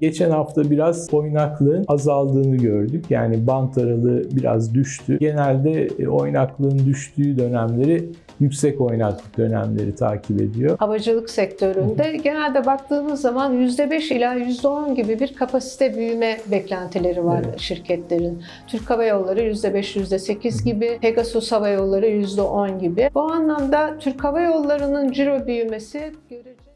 Geçen hafta biraz oynaklığın azaldığını gördük. Yani bant aralığı biraz düştü. Genelde e, oynaklığın düştüğü dönemleri yüksek oynaklık dönemleri takip ediyor. Havacılık sektöründe genelde baktığımız zaman %5 ila %10 gibi bir kapasite büyüme beklentileri var Evet. şirketlerin. Türk Hava Yolları %5, %8 gibi, Pegasus Hava Yolları %10 gibi. Bu anlamda Türk Hava Yolları'nın ciro büyümesi görece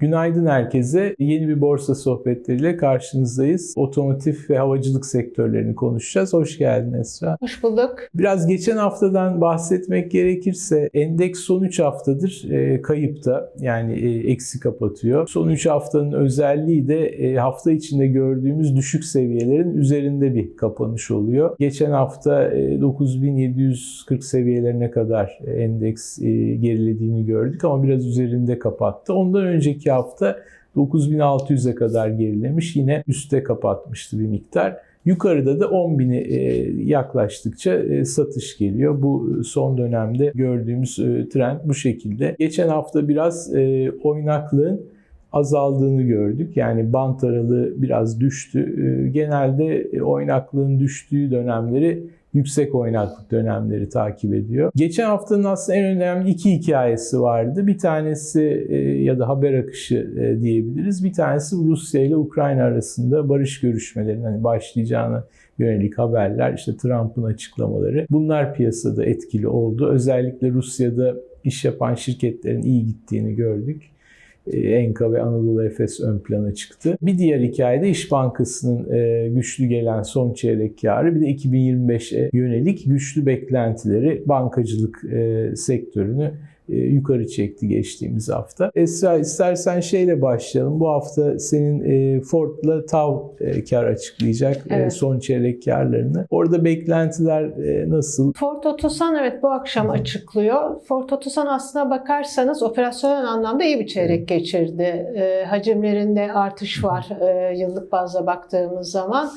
Günaydın herkese. Yeni bir borsa sohbetleriyle karşınızdayız. Otomotiv ve havacılık sektörlerini konuşacağız. Hoş geldin Esra. Hoş bulduk. Biraz geçen haftadan bahsetmek gerekirse endeks son 3 haftadır e, kayıpta. Yani e, eksi kapatıyor. Son 3 haftanın özelliği de e, hafta içinde gördüğümüz düşük seviyelerin üzerinde bir kapanış oluyor. Geçen hafta e, 9740 seviyelerine kadar e, endeks e, gerilediğini gördük ama biraz üzerinde kapattı. Ondan önceki hafta 9600'e kadar gerilemiş. Yine üste kapatmıştı bir miktar. Yukarıda da 10.000'e e, yaklaştıkça e, satış geliyor. Bu son dönemde gördüğümüz e, trend bu şekilde. Geçen hafta biraz e, oynaklığın azaldığını gördük. Yani bant aralığı biraz düştü. E, Genelde e, oynaklığın düştüğü dönemleri yüksek oynaklık dönemleri takip ediyor. Geçen haftanın aslında en önemli iki hikayesi vardı. Bir tanesi e, ya da haber akışı e, diyebiliriz. Bir tanesi Rusya ile Ukrayna arasında barış görüşmelerinin hani başlayacağını yönelik haberler, işte Trump'ın açıklamaları. Bunlar piyasada etkili oldu. Özellikle Rusya'da iş yapan şirketlerin iyi gittiğini gördük. E, Enka ve Anadolu Efes ön plana çıktı. Bir diğer hikayede İş Bankası'nın e, güçlü gelen son çeyrek karı bir de 2025'e yönelik güçlü beklentileri bankacılık e, sektörünü yukarı çekti geçtiğimiz hafta. Esra istersen şeyle başlayalım. Bu hafta senin e, Ford'la TAV e, kar açıklayacak e, Evet. son çeyrek karlarını. Orada beklentiler e, nasıl? Ford Otosan evet bu akşam açıklıyor. Ford Otosan aslına bakarsanız operasyonel anlamda iyi bir çeyrek geçirdi. E, hacimlerinde artış var e, yıllık bazda baktığımız zaman.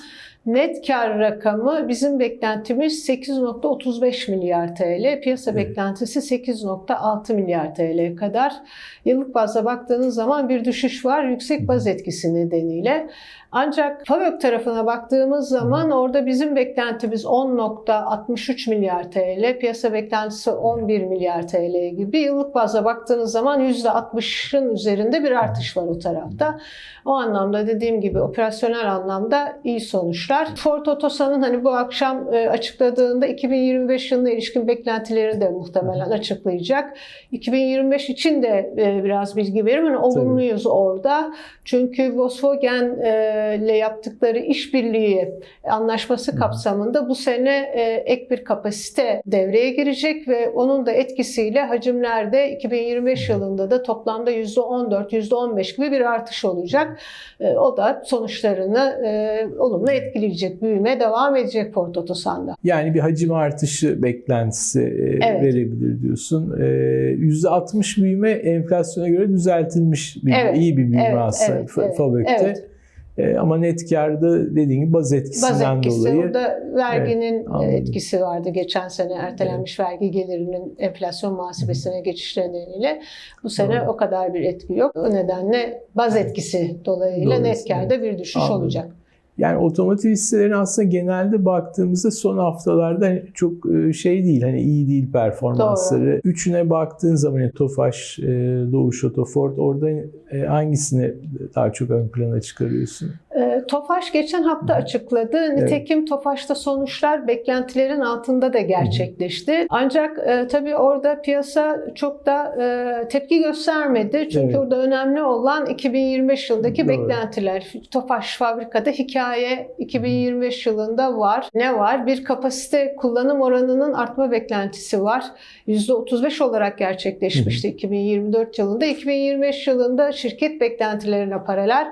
Net kar rakamı bizim beklentimiz 8.35 milyar TL. Piyasa Evet. beklentisi 8.6 milyar TL'ye kadar. Yıllık bazda baktığınız zaman bir düşüş var yüksek baz etkisi nedeniyle. Ancak FAVÖK tarafına baktığımız zaman orada bizim beklentimiz 10.63 milyar TL, piyasa beklentisi 11 milyar TL gibi. Yıllık bazda baktığınız zaman %60'ın üzerinde bir artış var o tarafta. O anlamda dediğim gibi operasyonel anlamda iyi sonuçlar. Ford Otosan'ın hani bu akşam e, açıkladığında 2025 yılına ilişkin beklentileri de muhtemelen açıklayacak. 2025 için de e, biraz bilgi veririm. Hani olumluyuz orada. Çünkü Volkswagen e, ile yaptıkları işbirliği anlaşması kapsamında bu sene ek bir kapasite devreye girecek ve onun da etkisiyle hacimlerde 2025 yılında da toplamda %14, %15 gibi bir artış olacak. O da sonuçlarını olumlu etkileyecek, büyüme devam edecek Ford Otosan'da. Yani bir hacim artışı beklentisi e, Evet. verebilir diyorsun. E, %60 büyüme enflasyona göre düzeltilmiş bir Evet, iyi bir büyüme evet, aslında evet, Fa- evet, Fabök'te. evet. E, ama net karda dediğin gibi baz etkisinden Baz etkisi, dolayı orada verginin anladım. etkisi vardı. Geçen sene ertelenmiş vergi gelirinin enflasyon muhasebesine geçiş nedeniyle bu sene Doğru. o kadar bir etki yok. O nedenle baz etkisi Dolayısıyla, net karda bir düşüş Anladım. olacak. Yani otomotiv hisselerine aslında genelde baktığımızda son haftalarda çok e, şey değil hani iyi değil performansları. Üçüne baktığın zaman yani Tofaş, e, Doğuş Oto, Ford orada e, hangisini daha çok ön plana çıkarıyorsun? E, Tofaş geçen hafta açıkladı. Nitekim Tofaş'ta sonuçlar beklentilerin altında da gerçekleşti. Ancak e, tabii orada piyasa çok da e, tepki göstermedi. Çünkü Evet. orada önemli olan 2025 yılındaki Doğru. beklentiler. Tofaş fabrikada hikaye 2025 yılında var. Ne var? Bir kapasite kullanım oranının artma beklentisi var. %35 olarak gerçekleşmişti 2024 yılında. 2025 yılında şirket beklentilerine paralel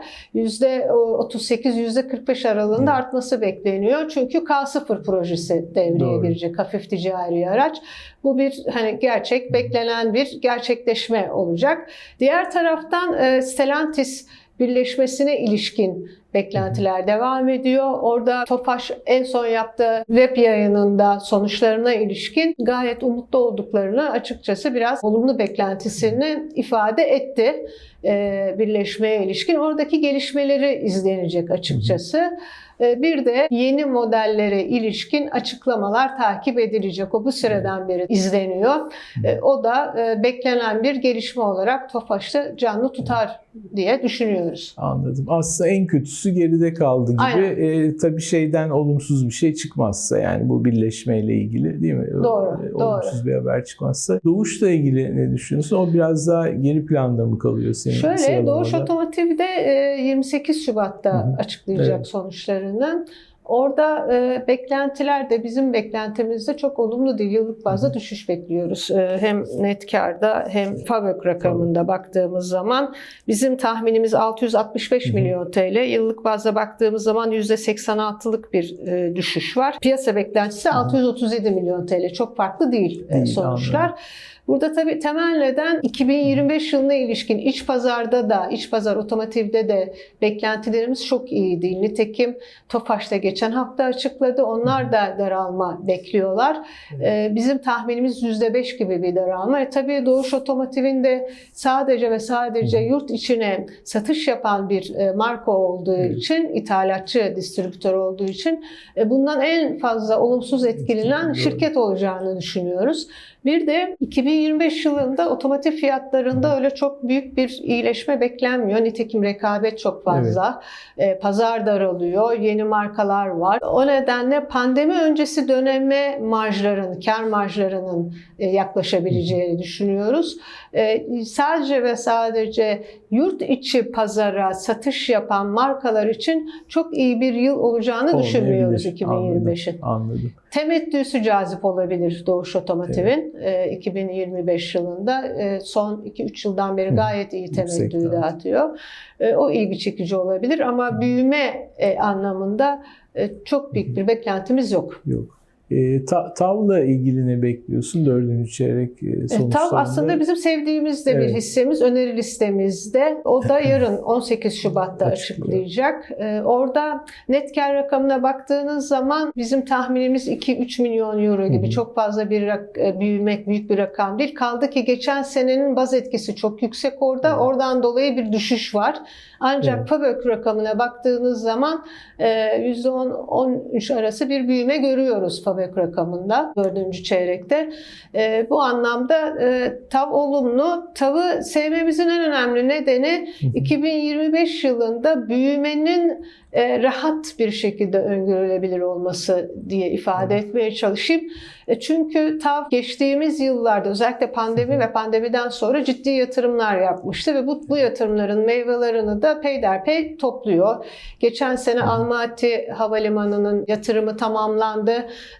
%38-%45 aralığında Evet. artması bekleniyor. Çünkü K0 projesi devreye Doğru. girecek. Hafif ticari araç. Bu bir hani gerçek beklenen bir gerçekleşme olacak. Diğer taraftan e, Stellantis birleşmesine ilişkin beklentiler devam ediyor. Orada Tofaş en son yaptığı web yayınında sonuçlarına ilişkin gayet umutlu olduklarını açıkçası biraz olumlu beklentisini ifade etti. e, birleşmeye ilişkin oradaki gelişmeleri izlenecek açıkçası. E, Bir de yeni modellere ilişkin açıklamalar takip edilecek. O bu süreden beri izleniyor. E, O da beklenen bir gelişme olarak Tofaş'ta canlı tutar diye düşünüyoruz. Anladım. Aslında en kötüsü geride kaldı gibi. Aynen. E, tabii şeyden olumsuz bir şey çıkmazsa yani bu birleşmeyle ilgili değil mi? Doğru, E, doğru. Olumsuz bir haber çıkmazsa. Doğuşla ilgili ne düşünüyorsun? O biraz daha geri planda mı kalıyor senin Şöyle sıralamada? Doğuş Otomotiv de e, 28 Şubat'ta Hı hı. açıklayacak Evet. sonuçlarını. Orada e, beklentiler de bizim beklentimizde çok olumlu değil. Yıllık bazda düşüş bekliyoruz. E, hem net karda hem FAVÖK rakamında baktığımız zaman bizim tahminimiz 665 Hı hı. milyon TL. Yıllık bazda baktığımız zaman %86'lık bir e, düşüş var. Piyasa beklentisi Hı hı. 637 milyon TL. Çok farklı değil, e, sonuçlar. anladım. Burada tabii temel neden 2025 yılına ilişkin iç pazarda da, iç pazar otomotivde de beklentilerimiz çok iyi değil. Nitekim Tofaş da geçen hafta açıkladı. Onlar da daralma bekliyorlar. Ee, bizim tahminimiz %5 gibi bir daralma. E, tabii Doğuş Otomotiv'in de sadece ve sadece yurt içine satış yapan bir e, marka olduğu için, ithalatçı distribütör olduğu için e, bundan en fazla olumsuz etkilenen şirket olacağını düşünüyoruz. Bir de 2025 yılında otomotiv fiyatlarında öyle çok büyük bir iyileşme beklenmiyor. Nitekim rekabet çok fazla. E, Pazar daralıyor, yeni markalar var. O nedenle pandemi öncesi döneme marjların, kar marjlarının e, yaklaşabileceğini düşünüyoruz. E, Sadece ve sadece yurt içi pazara satış yapan markalar için çok iyi bir yıl olacağını düşünmüyoruz Olmayabilir. 2025'in. Anladım. Anladım. Temettüsü cazip olabilir Doğuş Otomotiv'in e, 2025 yılında. E, son 2-3 yıldan beri gayet iyi temettü dağıtıyor. E, o ilgi çekici olabilir ama büyüme e, anlamında e, çok büyük bir beklentimiz yok. Yok. E, ta- tavla ilgili ne bekliyorsun? Dördüncü çeyrek e, E, sonuçlarında. Tav aslında bizim sevdiğimiz de bir Evet. hissemiz öneri listemizde. O da yarın 18 Şubat'ta açıklayacak. E, orada net kar rakamına baktığınız zaman bizim tahminimiz 2-3 milyon euro gibi Hı hı. çok fazla bir rak- e, büyümek büyük bir rakam değil. Kaldı ki geçen senenin baz etkisi çok yüksek orada. Evet. Oradan dolayı bir düşüş var. Ancak Evet. FAVÖK rakamına baktığınız zaman e, %10-13 arası bir büyüme görüyoruz FAVÖK rakamında dördüncü çeyrekte. E, bu anlamda e, TAV olumlu. TAV'ı sevmemizin en önemli nedeni Hı hı. 2025 yılında büyümenin e, rahat bir şekilde öngörülebilir olması diye ifade etmeye çalışayım. E, çünkü TAV geçtiğimiz yıllarda özellikle pandemi ve pandemiden sonra ciddi yatırımlar yapmıştı ve bu, bu yatırımların meyvelerini de peyderpey topluyor. Geçen sene Almaty Havalimanı'nın yatırımı tamamlandı.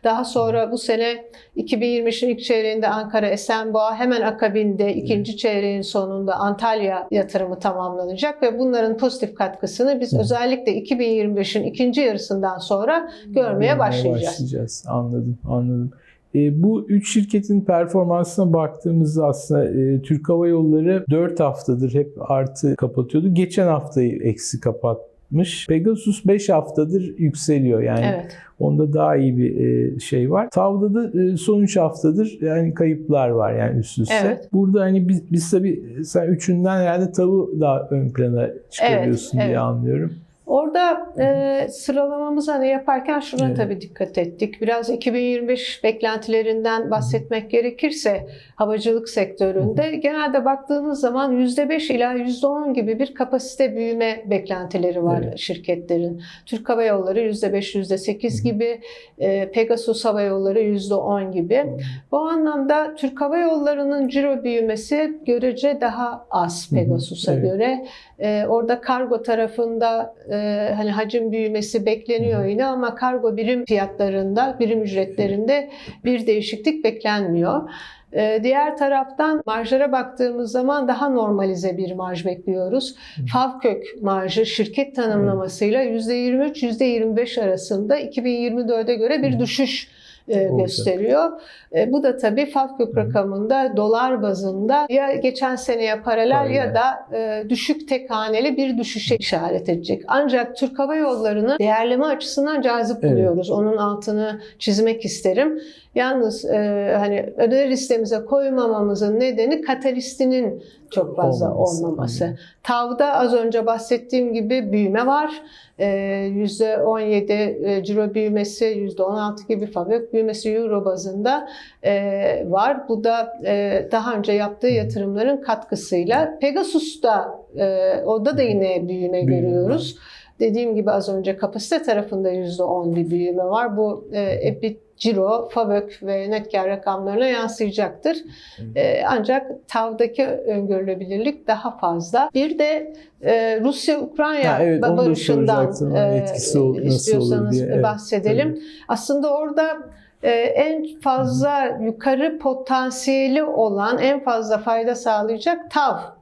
Daha sonra bu sene 2023'ün ilk çeyreğinde Ankara Esenboğa hemen akabinde ikinci çeyreğin sonunda Antalya yatırımı tamamlanacak ve bunların pozitif katkısını biz özellikle 2025'in ikinci yarısından sonra görmeye başlayacağız. başlayacağız. Anladım, anladım. E, bu üç şirketin performansına baktığımızda aslında e, Türk Hava Yolları 4 haftadır hep artı kapatıyordu. Geçen haftayı eksi kapatmış. Pegasus 5 haftadır yükseliyor. Yani Evet. onda daha iyi bir e, şey var. Tav'da da e, son 3 haftadır yani kayıplar var yani üst üste. Evet. Burada hani biz, biz tabii sen üçünden herhalde Tav'ı daha ön plana çıkarıyorsun Evet, diye evet. anlıyorum. Orada e, sıralamamızı hani yaparken şuna Evet. tabii dikkat ettik. Biraz 2025 beklentilerinden bahsetmek gerekirse havacılık sektöründe genelde baktığınız zaman %5 ila %10 gibi bir kapasite büyüme beklentileri var Evet. şirketlerin. Türk Hava Yolları %5, %8 gibi, e, Pegasus Hava Yolları %10 gibi. Bu anlamda Türk Hava Yolları'nın ciro büyümesi görece daha az Hı hı, Pegasus'a evet. göre. Ee, orada kargo tarafında e, hani hacim büyümesi bekleniyor yine ama kargo birim fiyatlarında, birim ücretlerinde bir değişiklik beklenmiyor. Ee, diğer taraftan marjlara baktığımız zaman daha normalize bir marj bekliyoruz. Favkök marjı şirket tanımlamasıyla %23-%25 arasında 2024'e göre bir düşüş e, gösteriyor. E, bu da tabii Favkök Hı. rakamında dolar bazında ya geçen seneye paralel, Paralel. ya da e, düşük tek haneli bir düşüşe işaret edecek. Ancak Türk Hava Yolları'nı değerleme açısından cazip Evet. buluyoruz. Onun altını çizmek isterim. Yalnız e, hani öneri listemize koymamamızın nedeni katalistinin çok fazla Olmaması. olmaması. TAV'da az önce bahsettiğim gibi büyüme var. Ee, %17 e, ciro büyümesi, %16 gibi fabrik büyümesi euro bazında e, var. Bu da e, daha önce yaptığı yatırımların katkısıyla. Pegasus'ta e, orada da yine büyüme Büyüme görüyoruz. Dediğim gibi az önce kapasite tarafında %10 bir büyüme var. Bu e, EBIT, ciro, FAVÖK ve net kar rakamlarına yansıyacaktır. E, ancak TAV'daki öngörülebilirlik daha fazla. Bir de e, Rusya-Ukrayna evet, barışından olur istiyorsanız diye. Evet, bahsedelim. Aslında orada e, en fazla yukarı potansiyeli olan, en fazla fayda sağlayacak TAV e,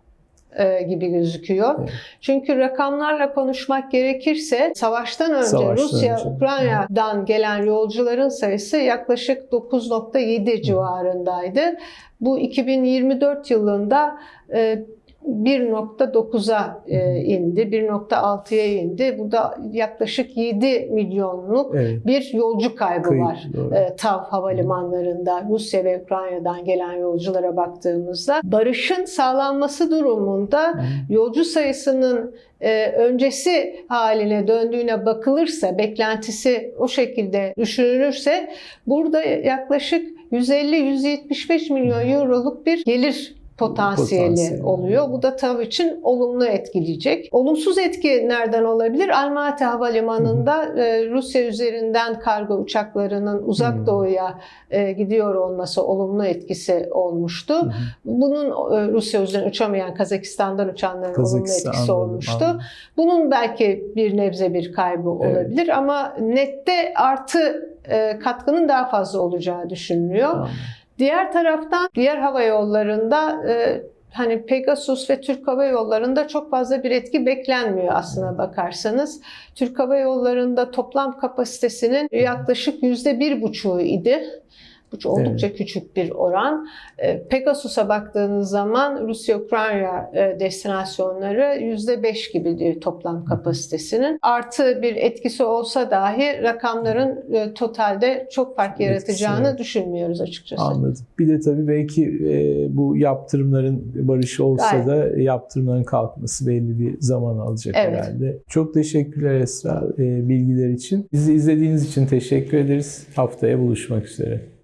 gibi gözüküyor. Evet. Çünkü rakamlarla konuşmak gerekirse savaştan önce Savaştan Rusya önce. Ukrayna'dan gelen yolcuların sayısı yaklaşık 9.7 civarındaydı. Bu 2024 yılında e, 1.9'a e, indi, 1.6'ya indi. Bu da yaklaşık 7 milyonluk Evet. bir yolcu kaybı Kayıp, var. doğru. E, TAV havalimanlarında Rusya ve Ukrayna'dan gelen yolculara baktığımızda barışın sağlanması durumunda yolcu sayısının e, öncesi haline döndüğüne bakılırsa, beklentisi o şekilde düşünülürse burada yaklaşık 150-175 milyon euroluk bir gelir potansiyeli Potansiyeli. oluyor. Bu da TAV için olumlu etkileyecek. Olumsuz etki nereden olabilir? Almaty Havalimanı'nda e, Rusya üzerinden kargo uçaklarının uzak Hmm. doğuya e, gidiyor olması olumlu etkisi olmuştu. Hı hı. Bunun e, Rusya üzerinden uçamayan Kazakistan'dan uçanların olumlu Kazakistan, etkisi anladım, olmuştu. anladım. Bunun belki bir nebze bir kaybı Evet. olabilir ama nette artı katkının daha fazla olacağı düşünülüyor. Anladım. Diğer taraftan diğer hava yollarında e, hani Pegasus ve Türk Hava Yolları'nda çok fazla bir etki beklenmiyor aslına bakarsanız. Türk Hava Yolları'nda toplam kapasitesinin yaklaşık yüzde bir buçuğu idi. Bu oldukça küçük bir oran. E, Pegasus'a baktığınız zaman Rusya-Ukrayna e, destinasyonları yüzde beş gibi diyor toplam kapasitesinin. Artı bir etkisi olsa dahi rakamların e, totalde çok fark Etkisi, yaratacağını evet. düşünmüyoruz açıkçası. Anladım. Bir de tabii belki e, bu yaptırımların barışı olsa Gayet. da yaptırımların kalkması belli bir zaman alacak Evet. herhalde. Çok teşekkürler Esra bilgiler için. Bizi izlediğiniz için teşekkür ederiz. Haftaya buluşmak üzere.